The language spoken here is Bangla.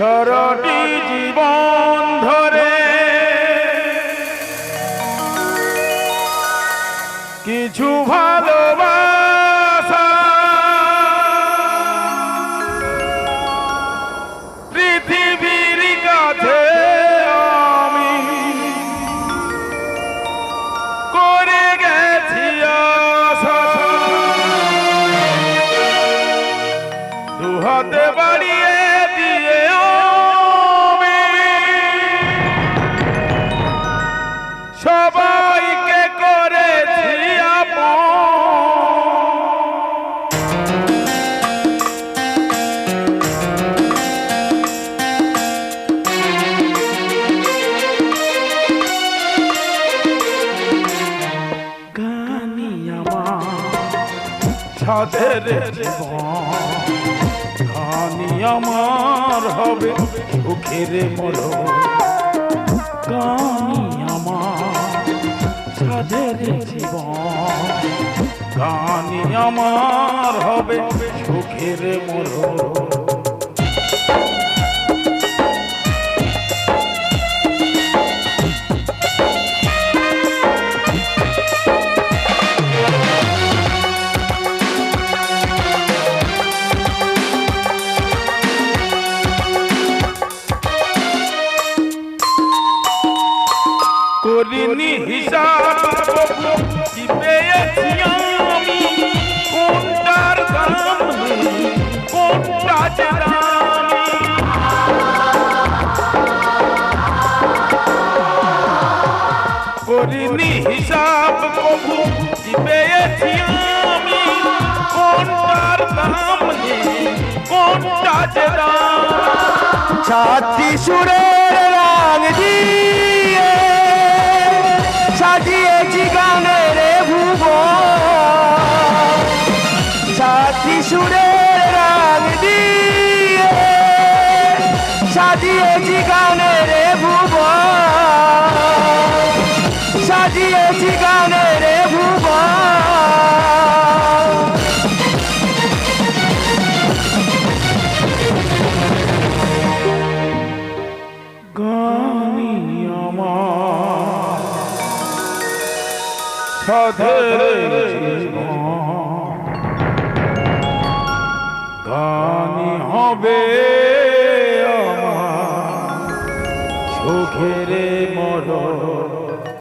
সারাটি জীবন ধরে। কিছু ভালোবাসা সবাইকে করেছি সাদের জীবন। আমার হবে সুখের মর গানি আমার হবে সুখের মর। করিনি হিসাব কি পেয়েছি? কোনটার দাম কোনটা যে দামি করিনি হিসাব কবু পেয়েছি আমি? কোনটার দাম কোনটা যে দাম ছাত্রী সুরের রং দিয়ে, সাজিয়েছি গানের সাজিয়েছি গানের ভুব সাজিয়েছি গানের ভুব গানি আমার সাধের জীবন। ঘেরে মরণ।